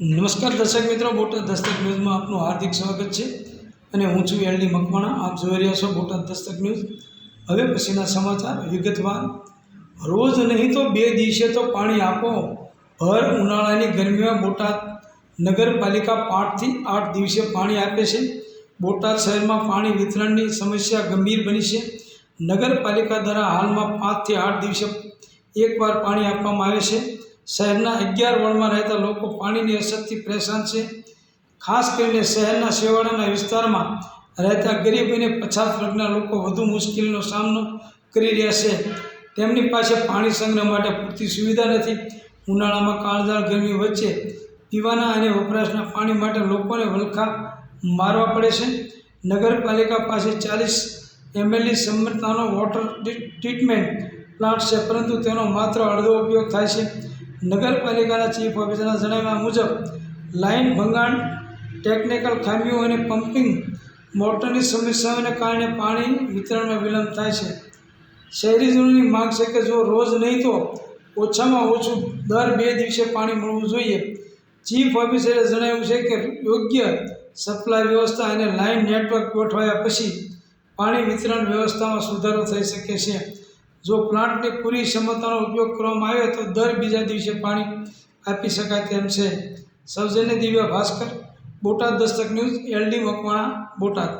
નમસ્કાર દર્શક મિત્રો, બોટાદ દસ્તક ન્યૂઝમાં આપનું હાર્દિક સ્વાગત છે અને હું છું એલડી મકવાણા. આપ જોઈ રહ્યા છો બોટાદ દસ્તક ન્યૂઝ. હવે પછીના સમાચાર વિગતવાર. રોજ નહીં તો બે દિવસે તો પાણી આપો. ભર ઉનાળાની ગરમીમાં બોટાદ નગરપાલિકા પાંચથી આઠ દિવસે પાણી આપે છે. બોટાદ શહેરમાં પાણી વિતરણની સમસ્યા ગંભીર બની છે. નગરપાલિકા દ્વારા હાલમાં પાંચથી આઠ દિવસે એકવાર પાણી આપવામાં આવે છે. શહેરના અગિયાર વોર્ડમાં રહેતા લોકો પાણીની અછતથી પરેશાન છે. ખાસ કરીને શહેરના શેવાળાના વિસ્તારમાં રહેતા ગરીબ અને પછાત વર્ગના લોકો વધુ મુશ્કેલીનો સામનો કરી રહ્યા છે. તેમની પાસે પાણી સંગ્રહ માટે પૂરતી સુવિધા નથી. ઉનાળામાં કાળઝાળ ગરમી વચ્ચે પીવાના અને વપરાશના પાણી માટે લોકોને વલખા મારવા પડે છે. નગરપાલિકા પાસે ચાલીસ એમએલની ક્ષમતાનો વોટર ટ્રીટમેન્ટ પ્લાન્ટ છે, પરંતુ તેનો માત્ર અડધો ઉપયોગ થાય છે. નગરપાલિકાના ચીફ ઓફિસરના જણાવ્યા મુજબ, લાઇન ભંગાણ, ટેકનિકલ ખામીઓ અને પમ્પિંગ મોટરની સમસ્યાઓને કારણે પાણી વિતરણમાં વિલંબ થાય છે. શહેરીજનોની માંગ છે કે જો રોજ નહીં તો ઓછામાં ઓછું દર બે દિવસે પાણી મળવું જોઈએ. ચીફ ઓફિસરે જણાવ્યું છે કે યોગ્ય સપ્લાય વ્યવસ્થા અને લાઇન નેટવર્ક ગોઠવાયા પછી પાણી વિતરણ વ્યવસ્થામાં સુધારો થઈ શકે છે. જો પ્લાન્ટની પૂરી ક્ષમતાનો ઉપયોગ કરવામાં આવે તો દર બીજા દિવસે પાણી આપી શકાય તેમ છે. સૌજન્ય Divya Bhaskar, Botad Dastak news, L D Makwana, Botad.